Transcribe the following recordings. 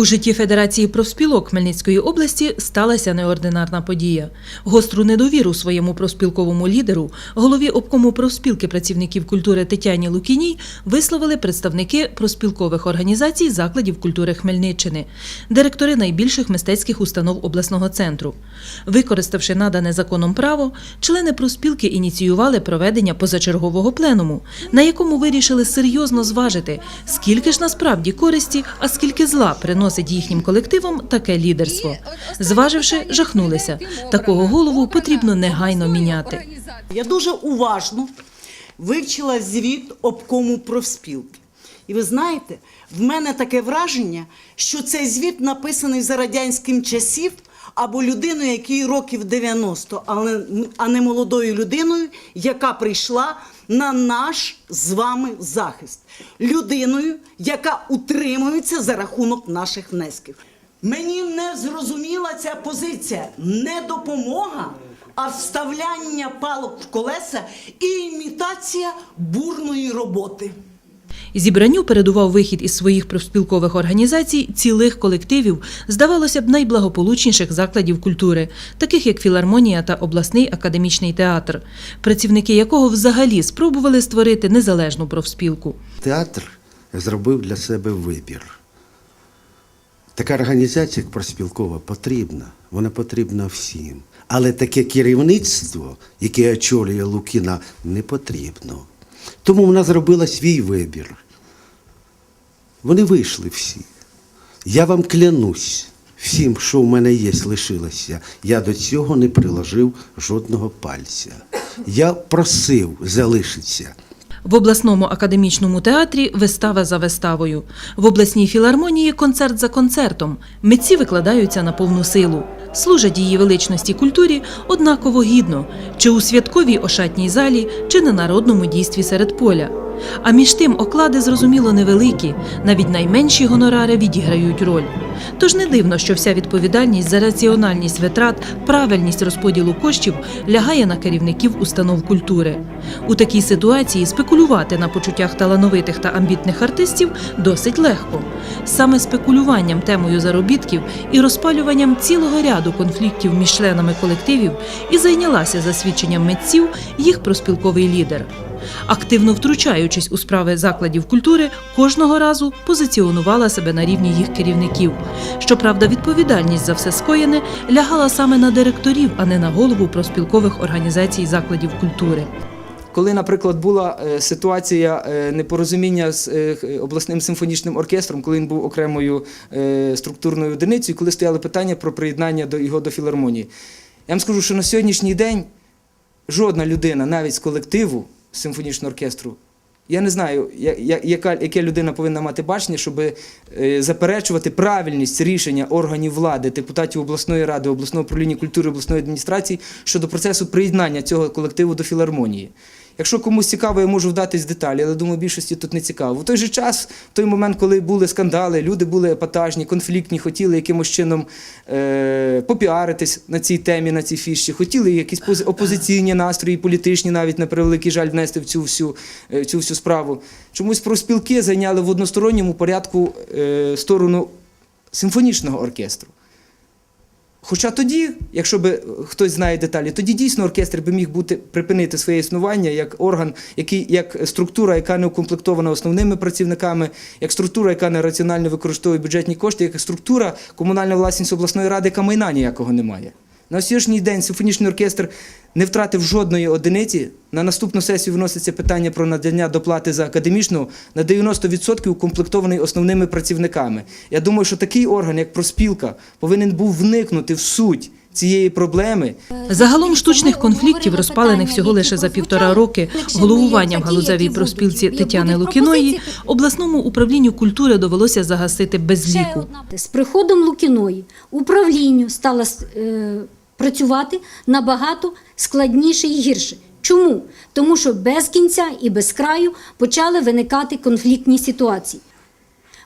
У житті Федерації профспілок Хмельницької області сталася неординарна подія. Гостру недовіру своєму профспілковому лідеру, голові обкому профспілки працівників культури Тетяні Лукіній висловили представники профспілкових організацій закладів культури Хмельниччини, директори найбільших мистецьких установ обласного центру. Використавши надане законом право, члени профспілки ініціювали проведення позачергового пленуму, на якому вирішили серйозно зважити, скільки ж насправді користі, а скільки зла приносить їхнім колективам таке лідерство. Зваживши, жахнулися. Такого голову потрібно негайно міняти. Я дуже уважно вивчила звіт обкому профспілки. І ви знаєте, в мене таке враження, що цей звіт написаний за радянським часів або людиною, якій років 90, але а не молодою людиною, яка прийшла на наш з вами захист. Людиною, яка утримується за рахунок наших внесків. Мені не зрозуміла ця позиція. Не допомога, а вставляння палок в колеса і імітація бурної роботи. Зібранню передував вихід із своїх профспілкових організацій цілих колективів, здавалося б, найблагополучніших закладів культури, таких як філармонія та обласний академічний театр, працівники якого взагалі спробували створити незалежну профспілку. Театр зробив для себе вибір. Така організація, як проспілкова, потрібна. Вона потрібна всім. Але таке керівництво, яке очолює Лукіна, не потрібно. Тому вона зробила свій вибір. Вони вийшли всі. Я вам клянусь, всім, що в мене є, лишилося, я до цього не приложив жодного пальця. Я просив залишитися. В обласному академічному театрі вистава за виставою. В обласній філармонії концерт за концертом. Митці викладаються на повну силу. Служать її величності культурі однаково гідно, чи у святковій ошатній залі, чи на народному дійстві серед поля. А між тим оклади зрозуміло невеликі, навіть найменші гонорари відіграють роль. Тож не дивно, що вся відповідальність за раціональність витрат, правильність розподілу коштів лягає на керівників установ культури. У такій ситуації спекулювати на почуттях талановитих та амбітних артистів досить легко. Саме спекулюванням темою заробітків і розпалюванням цілого ряду конфліктів між членами колективів і зайнялася за свідченням митців їх проспілковий лідер. Активно втручаючись у справи закладів культури, кожного разу позиціонувала себе на рівні їх керівників. Щоправда, відповідальність за все скоєне лягала саме на директорів, а не на голову проспілкових організацій закладів культури. Коли, наприклад, була е, ситуація е, непорозуміння з е, обласним симфонічним оркестром, коли він був окремою структурною одиницею, коли стояли питання про приєднання до його до філармонії. Я вам скажу, що на сьогоднішній день жодна людина, навіть з колективу симфонічного оркестру, я не знаю, яка, яке людина повинна мати бачення, щоб е, заперечувати правильність рішення органів влади, депутатів обласної ради, обласного управління культури, обласної адміністрації щодо процесу приєднання цього колективу до філармонії. Якщо комусь цікаво, я можу вдатись в деталі, але думаю, більшості тут не цікаво. В той же час, в той момент, коли були скандали, люди були епатажні, конфліктні, хотіли якимось чином е, попіаритись на цій темі, на цій фіші, хотіли якісь пози- опозиційні настрої, політичні, навіть на превеликий жаль, внести в цю всю, е, в цю всю справу. Чомусь профспілки зайняли в односторонньому порядку е, сторону симфонічного оркестру. Хоча тоді, якщо би хтось знає деталі, тоді дійсно оркестр би міг бути припинити своє існування як орган, який як структура, яка не укомплектована основними працівниками, як структура, яка не раціонально використовує бюджетні кошти, як структура комунальна власність обласної ради, яка майна ніякого немає. На сьогоднішній день симфонічний оркестр не втратив жодної одиниці. На наступну сесію вноситься питання про надання доплати за академічну на 90% укомплектований основними працівниками. Я думаю, що такий орган, як проспілка, повинен був вникнути в суть цієї проблеми Загалом штучних конфліктів, розпалених всього лише за півтора роки головуванням галузевій проспілці Тетяни Лукіної, обласному управлінню культури довелося загасити без ліку. З приходом Лукіної управлінню стало е, працювати набагато складніше і гірше. Чому? Тому що без кінця і без краю почали виникати конфліктні ситуації.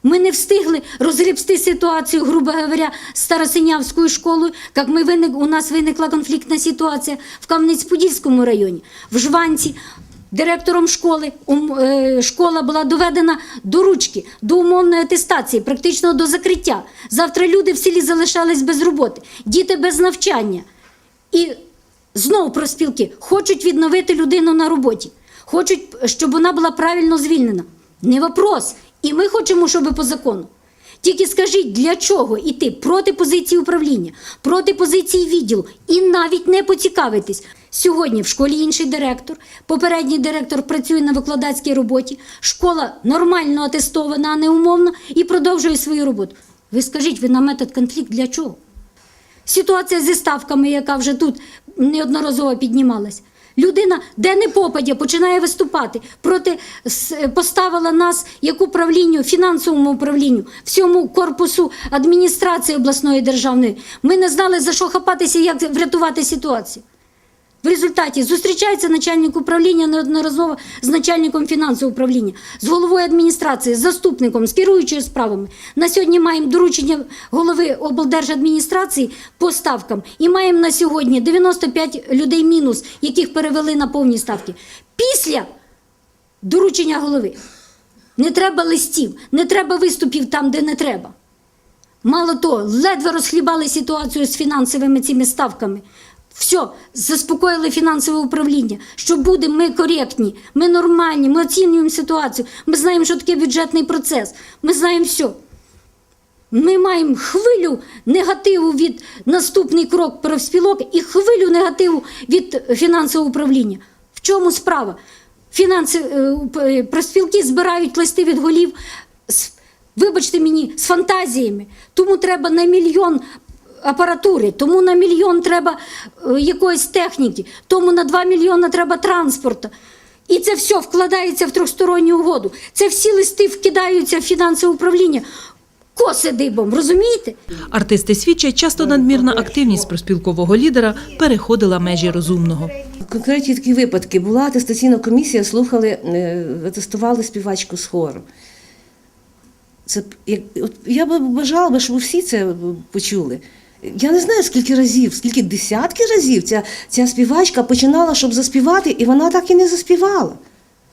Ми не встигли розгрібсти ситуацію, грубо говоря, Старосинявською школою, як ми виник, у нас виникла конфліктна ситуація в Кам'янець-Подільському районі, в Жванці. Директором школи. Е, Школа була доведена до ручки, до умовної атестації, практично до закриття. Завтра люди в селі залишались без роботи, діти без навчання. І знову профспілки хочуть відновити людину на роботі, хочуть, щоб вона була правильно звільнена. Не вопрос. І ми хочемо, щоб по закону. Тільки скажіть, для чого йти проти позиції управління, проти позиції відділу і навіть не поцікавитись. Сьогодні в школі інший директор, попередній директор працює на викладацькій роботі, школа нормально атестована, а не умовно, і продовжує свою роботу. Ви скажіть, ви на метод конфлікт для чого? Ситуація зі ставками, яка вже тут неодноразово піднімалась. Людина, де не попадя, починає виступати проти поставила нас як управлінню, фінансовому управлінню, всьому корпусу адміністрації обласної державної. Ми не знали за що хапатися, як врятувати ситуацію. В результаті зустрічається начальник управління неодноразово з начальником фінансового управління, з головою адміністрації, з заступником, з керуючою справами. На сьогодні маємо доручення голови облдержадміністрації по ставкам. І маємо на сьогодні 95 людей мінус, яких перевели на повні ставки. Після доручення голови. Не треба листів, не треба виступів там, де не треба. Мало того, ледве розхлібали ситуацію з фінансовими цими ставками. Все, заспокоїли фінансове управління. Що буде, ми коректні, ми нормальні, ми оцінюємо ситуацію. Ми знаємо, що таке бюджетний процес. Ми знаємо все. Ми маємо хвилю негативу від наступний крок профспілок і хвилю негативу від фінансового управління. В чому справа? Фінанси, е, е, профспілки збирають листи від голів вибачте мені, з фантазіями. Тому треба на мільйон апаратури, тому на мільйон треба е, якоїсь техніки, тому на 2 мільйони треба транспорту. І це все вкладається в трьохсторонню угоду. Це всі листи вкидаються в фінансове управління. Коси дибом, розумієте? Артисти свідчать, часто надмірна активність проспілкового лідера переходила межі розумного. Конкретні такі випадки. Була атестаційна комісія, слухали, е, атестували співачку з хору. Це, б- як, от, я би бажала щоб всі це почули. Я не знаю, скільки разів, скільки десятки разів ця, ця співачка починала, щоб заспівати, і вона так і не заспівала.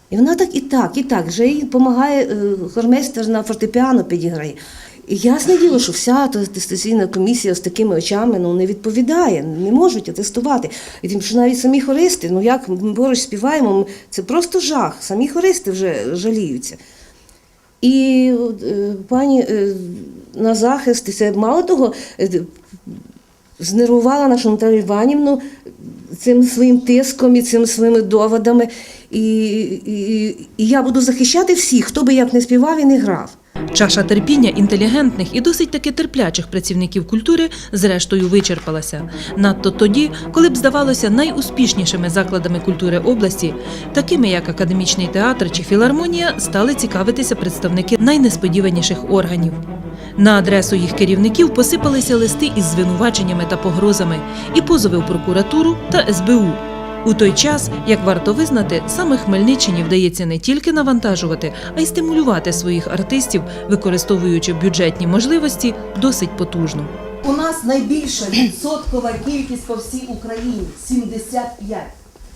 І вона так і так, і так. Вже їй допомагає е, хормейстер на фортепіано підіграє. І ясне діло, що вся атестаційна комісія з такими очами ну, не відповідає, не можуть атестувати. І тим, що навіть самі хористи, ну як ми поруч співаємо, ми- це просто жах. Самі хористи вже жаліються. І е, пані е, на захист, це мало того, знервувала нашу Наталію Іванівну цим своїм тиском і цими своїми доводами. І, і, і я буду захищати всіх, хто би як не співав і не грав. Чаша терпіння інтелігентних і досить таки терплячих працівників культури зрештою вичерпалася. Надто тоді, коли б здавалося найуспішнішими закладами культури області, такими як академічний театр чи філармонія, стали цікавитися представники найнесподіваніших органів. На адресу їх керівників посипалися листи із звинуваченнями та погрозами і позови в прокуратуру та СБУ. У той час, як варто визнати, саме Хмельниччині вдається не тільки навантажувати, а й стимулювати своїх артистів, використовуючи бюджетні можливості, досить потужно. У нас найбільша відсоткова кількість по всій Україні 75.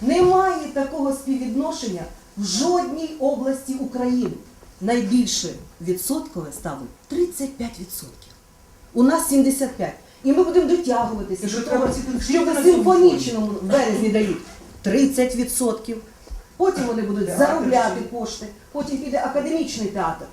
Немає такого співвідношення в жодній області України. Найбільше відсоткове ставить 35%. У нас 75. І ми будемо дотягуватися до того, що в симфонічному в березні дають 30%. Потім вони будуть заробляти кошти, потім піде академічний театр.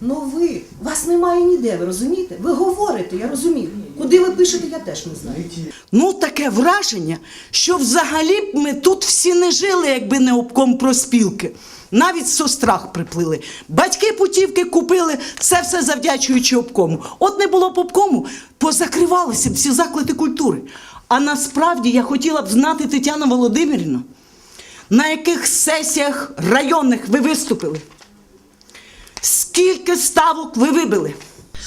Ну ви, вас немає ніде, ви розумієте? Ви говорите, я розумію. Куди ви пишете, я теж не знаю. Ну, таке враження, що взагалі б ми тут всі не жили, якби не обком проспілки. Навіть сострах приплили. Батьки путівки купили, це все завдячуючи обкому. От не було б обкому, позакривалися б всі заклади культури. А насправді я хотіла б знати Тетяну Володимирівну, на яких сесіях районних ви виступили? Скільки ставок ви вибили?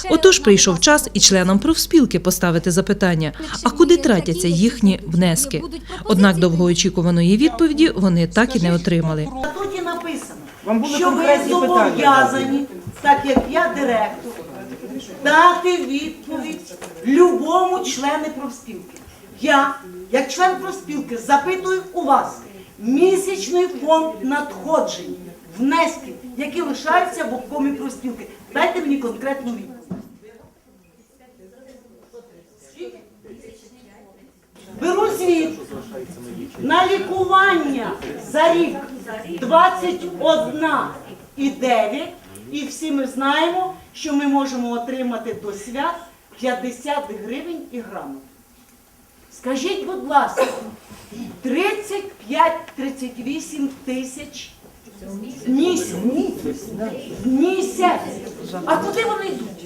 Отож прийшов час і членам профспілки поставити запитання, а куди тратяться їхні внески. Однак довгоочікуваної відповіді вони так і не отримали. Вам були що ви конкретні питання зобов'язані, так як я директор, дати відповідь любому члену профспілки. Я, як член профспілки, запитую у вас, місячний фонд надходжень, внески, які лишаються в обкомі профспілки. Дайте мені конкретну відповідь. Беру звіт на лікування за рік 21,9 і всі ми знаємо, що ми можемо отримати до свят 50 гривень і грамот. Скажіть, будь ласка, 35-38 тисяч в місяць. В місяць. А куди вони йдуть?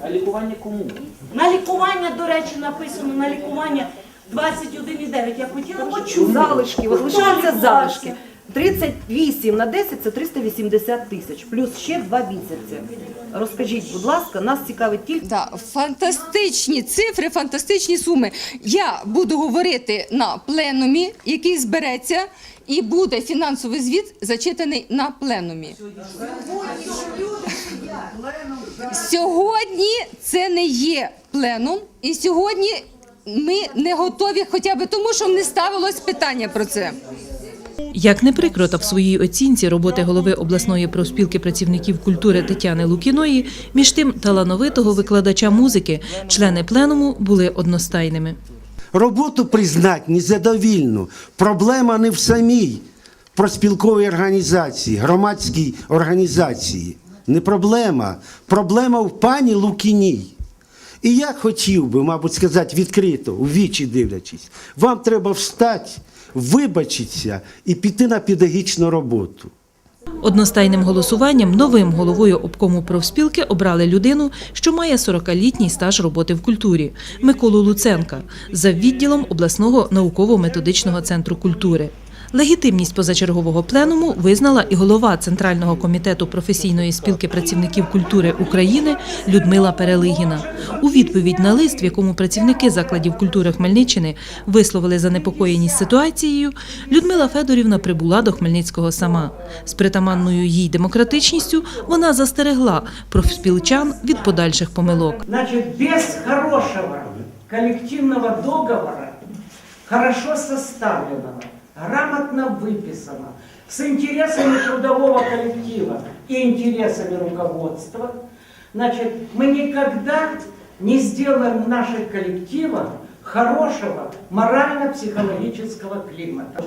А лікування кому? На лікування, до речі, написано на лікування 21,9. Я хотіла почути. Залишки, от Хто лишаються лікувався? залишки. 38 на 10 це 380 тисяч, плюс ще два місяці. Розкажіть, будь ласка, нас цікавить тільки Да, фантастичні цифри, фантастичні суми. Я буду говорити на пленумі, який збереться, і буде фінансовий звіт зачитаний на пленумі. Сьогодні це не є пленум, і сьогодні ми не готові, хоча б тому, що не ставилось питання про це. Як не прикро, та в своїй оцінці роботи голови обласної профспілки працівників культури Тетяни Лукіної, між тим талановитого викладача музики, члени пленуму були одностайними. Роботу признать незадовільну. Проблема не в самій проспілковій організації, громадській організації. Не проблема. Проблема в пані Лукіній. І я хотів би, мабуть, сказати відкрито, у вічі дивлячись, вам треба встати, вибачитися і піти на педагогічну роботу. Одностайним голосуванням новим головою обкому профспілки обрали людину, що має 40-літній стаж роботи в культурі Миколу Луценка за відділом обласного науково-методичного центру культури. Легітимність позачергового пленуму визнала і голова Центрального комітету професійної спілки працівників культури України Людмила Перелигіна. У відповідь на лист, в якому працівники закладів культури Хмельниччини висловили занепокоєність ситуацією, Людмила Федорівна прибула до Хмельницького сама. З притаманною їй демократичністю вона застерегла профспілчан від подальших помилок. Значит, без хорошего коллективного договора, хорошо составленного, грамотно выписанного, с интересами трудового коллектива и интересами руководства, значит, мы никогда не сделаем наших коллективах хорошего морально-психологического климата.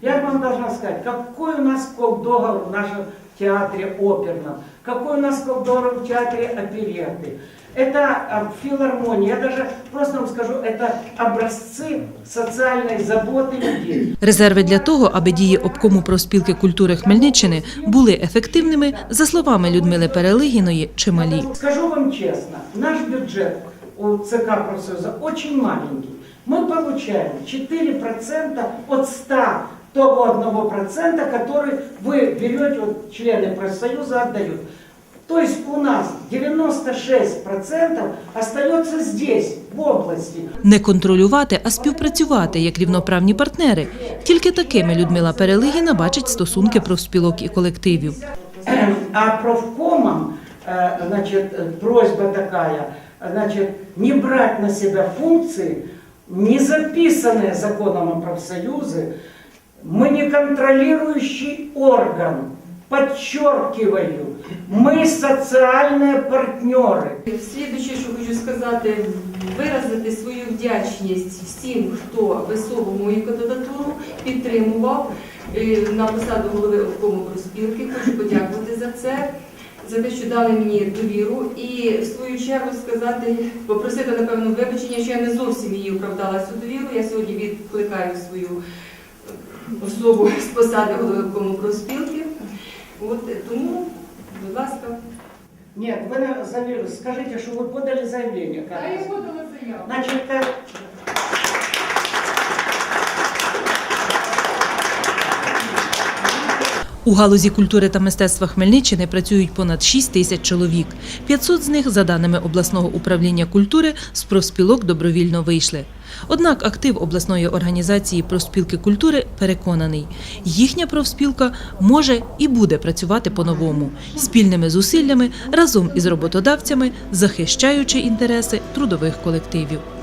Я вам должна сказать, какой у нас договор в нашем театре оперном, какой у нас договор в театре опереты. Это а, филармония, я даже просто вам скажу, это образцы социальной заботы людей. Резерви для того, аби дії обкому профспілки культури Хмельниччини були ефективними, за словами Людмили Перелигіної, чималі. Скажу вам честно, наш бюджет у ЦК профсоюза очень маленький. Мы получаем 4% от 100 того 1%, который вы берете, вот члены профсоюза отдают. То есть у нас 96% остается здесь, в области. Не контролювати, а співпрацювати як рівноправні партнери. Тільки такими Людмила Перелигіна бачить стосунки профспілок і колективів. А профкомам, э, значит, э, просьба такая, значит, не брать на себя функции, не записанные законом о профсоюзе, мы не контролирующий орган. Подчеркиваю, мы социальные партнеры. Слідуюче, що хочу сказати, виразити свою вдячність всім, хто висовував мою кандидатуру, підтримував е, на посаду голови обкому проспілки. Хочу подякувати за це, за те, що дали мені довіру. І в свою чергу сказати, попросити напевно вибачення, що я не зовсім її оправдала цю довіру. Я сьогодні відкликаю свою е, особу з посади голови обкому проспілки. От тому, будь ласка. Нет, вы не зави- скажите, что вы подали заявление. Та я подала заяву. Значит, У галузі культури та мистецтва Хмельниччини працюють понад 6 тисяч чоловік. 500 з них, за даними обласного управління культури, з профспілок добровільно вийшли. Однак актив обласної організації профспілки культури переконаний, їхня профспілка може і буде працювати по-новому спільними зусиллями разом із роботодавцями, захищаючи інтереси трудових колективів.